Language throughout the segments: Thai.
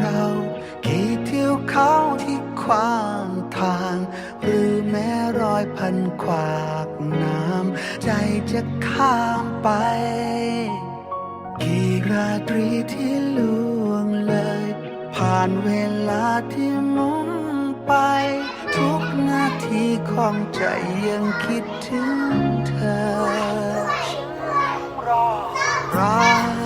เรากี่เที่ยวเขาที่ขวางทาง หรือแม้รอยพันขวากน้ำใจจะข้ามไป กี่ราตรีที่ล่วงเลย ผ่านเวลาที่มุนไป ทุกนาทีของใจยังคิดถึงเธอรัก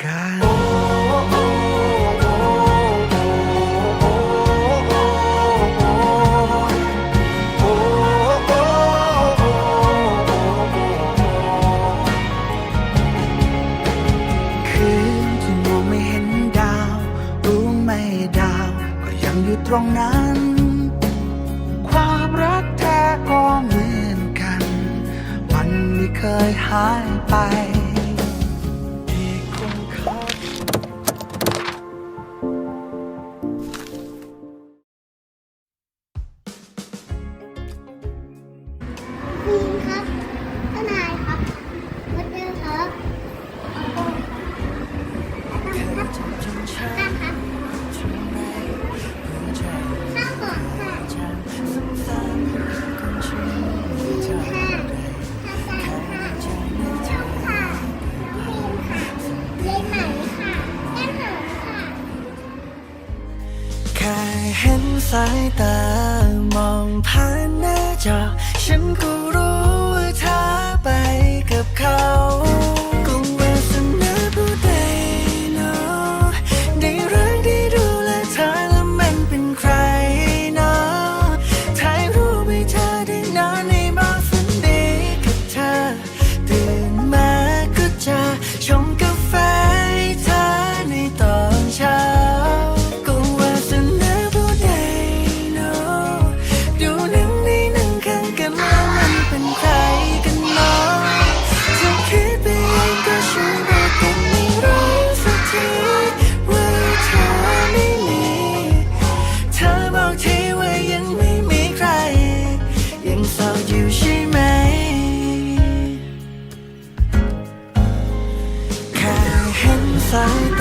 ไม่ดาว ก็ยังอยู่ตรงนั้น ความรักแท้ก็เหมือนกัน มันไม่เคยหายไป สายตามองผ่านหน้าจอ ฉันก็รู้ว่าเธอไปกับเขา ห็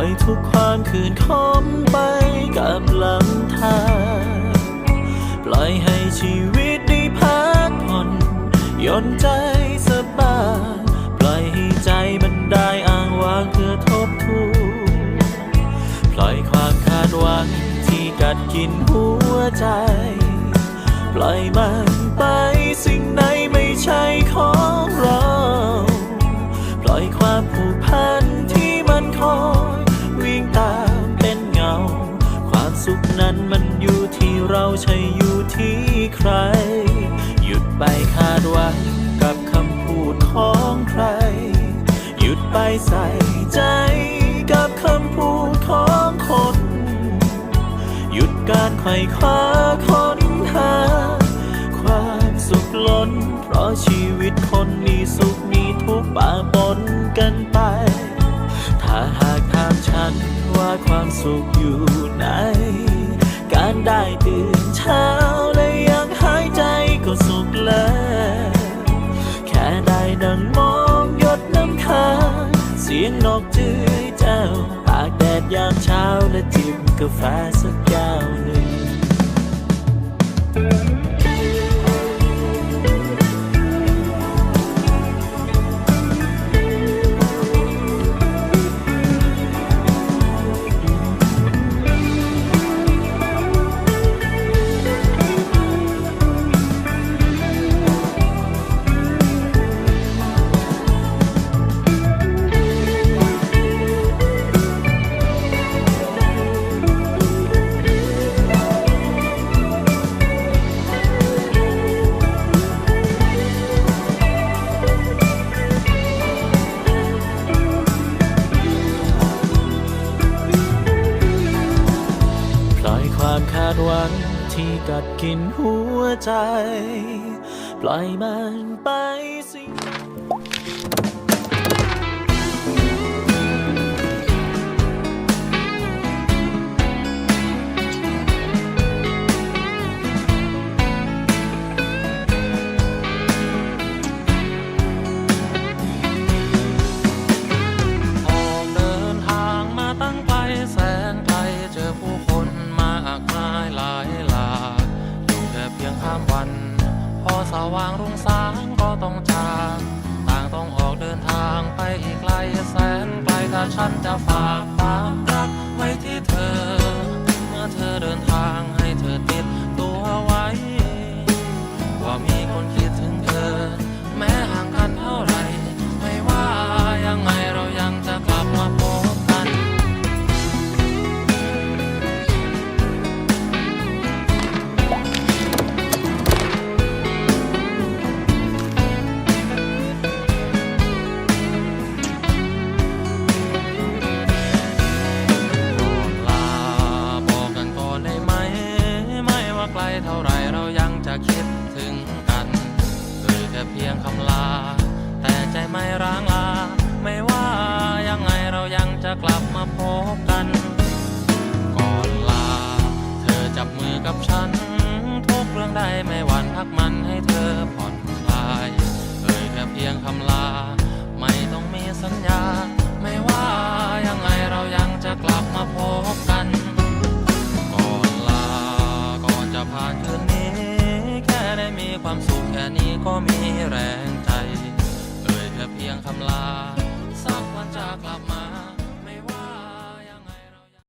อยทุกความคืนคมไปกับลำธารปล่อยให้ชีวิตได้พักผ่อนย่อนใจสบายปล่อยให้ใจมันได้อ้างว้างเพื่อทบทวนปล่อยความคาดหวังที่กัดกินหัวใจ ปล่อยมันไปสิ่งไหนไม่ใช่ของเรา ปล่อยความผูกพัน เราใช่อยู่ที่ใคร หยุดไปคาดหวังกับคำพูดของใคร หยุดไปใส่ใจกับคำพูดของคน หยุดการไขว่คว้าค้นหา ความสุขล้น เพราะชีวิตคนมีสุขมีทุกข์ปะปนกันไป ถ้าหากถามฉันว่าความสุข งนกจื้อเจ้าตากแดดยามเช้าและจิบกาแฟสักแก้ว ดวันที่กัดกินหัวใจ ปล่อยมันไป ฉันจ จะคิดถึงกันหรือแค่เพียงคำลา แต่ใจไม่ร้างลา ไม่ว่ายังไงเรายังจะกลับมาพบกัน ก่อนลา เธอจับมือกับฉัน ทุกเรื่องใดไม่หวั่นพักมันให้เธอผ่อนคลายเคยแค่เพียงคำลา